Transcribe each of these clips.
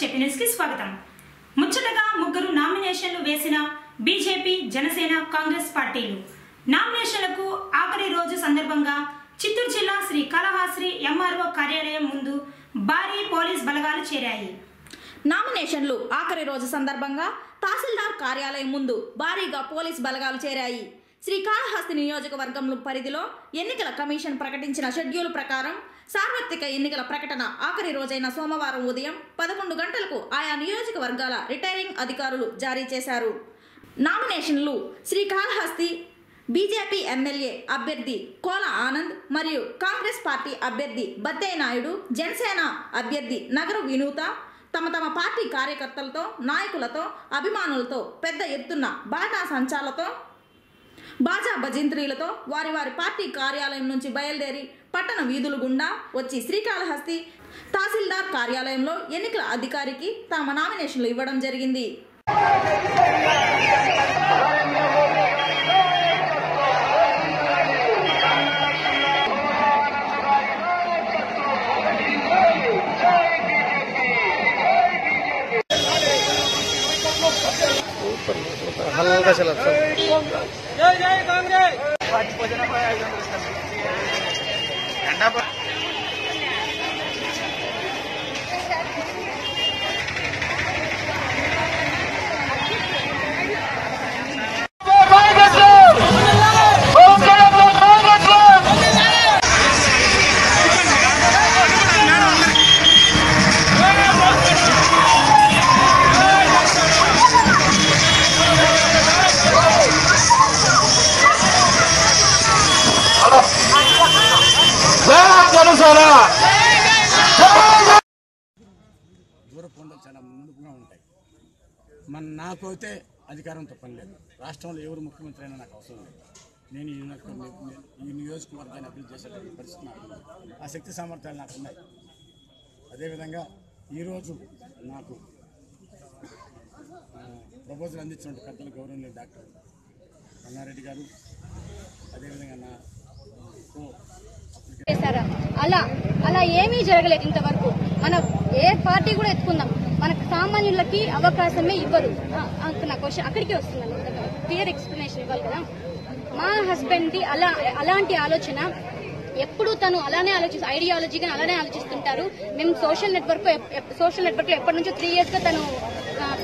చెప్పి స్వాగతం. ముచ్చటగా ముగ్గురు నామినేషన్లు వేసిన బీజేపీ జనసేన కాంగ్రెస్ పార్టీలు. నామినేషన్లకు ఆఖరి రోజు సందర్భంగా చిత్తూరు జిల్లా శ్రీ కాళహాస్త్రి ఎంఆర్ఓ కార్యాలయం ముందు భారీ పోలీస్ బలగాలు చేరాయి. నామినేషన్లు ఆఖరి రోజు సందర్భంగా తహసీల్దార్ కార్యాలయం ముందు భారీగా పోలీస్ బలగాలు చేరాయి. శ్రీకాళహస్తి నియోజకవర్గం పరిధిలో ఎన్నికల కమిషన్ ప్రకటించిన షెడ్యూల్ ప్రకారం సార్వత్రిక ఎన్నికల ప్రకటన ఆఖరి రోజైన సోమవారం ఉదయం పదకొండు గంటలకు ఆయా నియోజకవర్గాల రిటైరింగ్ అధికారులు జారీ చేశారు. నామినేషన్లు శ్రీకాళహస్తి బీజేపీ ఎమ్మెల్యే అభ్యర్థి కోల ఆనంద్ మరియు కాంగ్రెస్ పార్టీ అభ్యర్థి బద్దే నాయుడు జనసేన అభ్యర్థి నగరు వినూత తమ తమ పార్టీ కార్యకర్తలతో నాయకులతో అభిమానులతో పెద్ద ఎత్తున బాటా సంచాలతో బాజా భజింత్రీలతో వారి వారి పార్టీ కార్యాలయం నుంచి బయలుదేరి పట్టణ వీధుల గుండా వచ్చి శ్రీకాళహస్తి తహసీల్దార్ కార్యాలయంలో ఎన్నికల అధికారికి తమ నామినేషన్లు ఇవ్వడం జరిగింది. number? ఘనసారా చాలా ముందుగా ఉంటాయి. మన నాకైతే అధికారంతో పని లేదు. రాష్ట్రంలో ఎవరు ముఖ్యమంత్రి అయినా నాకు అవసరం లేదు. నేను ఈ నియోజకవర్గాన్ని అభివృద్ధి చేసేటువంటి పరిస్థితి నాకు ఆ శక్తి సామర్థ్యాలు నాకు ఉన్నాయి. అదేవిధంగా ఈరోజు నాకు ప్రపోజల్ అందించిన పెద్దలు గౌరవనీయులు డాక్టర్ రంగారెడ్డి గారు అదేవిధంగా నా అలా అలా ఏమీ జరగలేదు ఇంతవరకు. మన ఏ పార్టీ కూడా ఎత్తుకుందాం. మనకు సామాన్యులకి అవకాశమే ఇవ్వరు. ఆ, నా క్వశ్చన్ అక్కడికి వస్తున్నాను. క్లియర్ ఎక్స్ప్లెనేషన్ ఇవ్వాలి కదా. మా హస్బెండ్ ది అలా అలాంటి ఆలోచన ఎప్పుడు తను అలానే ఆలోచి ఐడియాలజీగా అలానే ఆలోచిస్తుంటారు. మేము సోషల్ నెట్వర్క్ సోషల్ నెట్వర్క్లో ఎప్పటి నుంచో త్రీ ఇయర్స్గా తను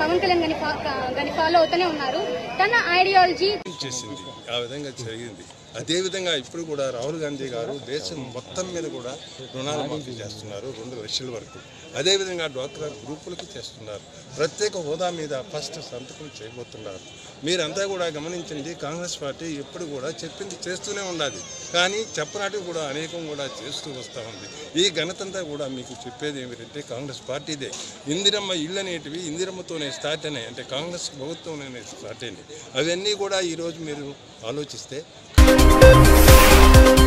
పవన్ కళ్యాణ్ గాని ఫా- గాని ఫాలో అవుతూనే ఉన్నారు. తన ఐడియాలజీ చేసింది. ఆ విధంగా జరిగింది. అదేవిధంగా ఇప్పుడు కూడా రాహుల్ గాంధీ గారు దేశం మొత్తం మీద కూడా రుణాలు మాఫీ చేస్తున్నారు రెండు లక్షల వరకు. అదేవిధంగా డ్వాక్రా గ్రూపులకి చేస్తున్నారు. ప్రత్యేక హోదా మీద ఫస్ట్ సంతకం చేయబోతున్నారు. మీరంతా కూడా గమనించండి కాంగ్రెస్ పార్టీ ఎప్పుడు కూడా చెప్పింది చేస్తూనే ఉండాలి. కానీ చెప్పనాటి కూడా అనేకం కూడా చేస్తూ వస్తూ ఉంది. ఈ ఘనతంతా కూడా మీకు చెప్పేది ఏమిటంటే కాంగ్రెస్ పార్టీదే. ఇందిరమ్మ ఇళ్ళు అనేటివి ఇందిరమ్మతోనే స్టార్ట్ అయినాయి. అంటే కాంగ్రెస్ ప్రభుత్వంలోనే స్టార్ట్ అయింది. అవన్నీ కూడా ఈరోజు మీరు ఆలోచిస్తే 啊！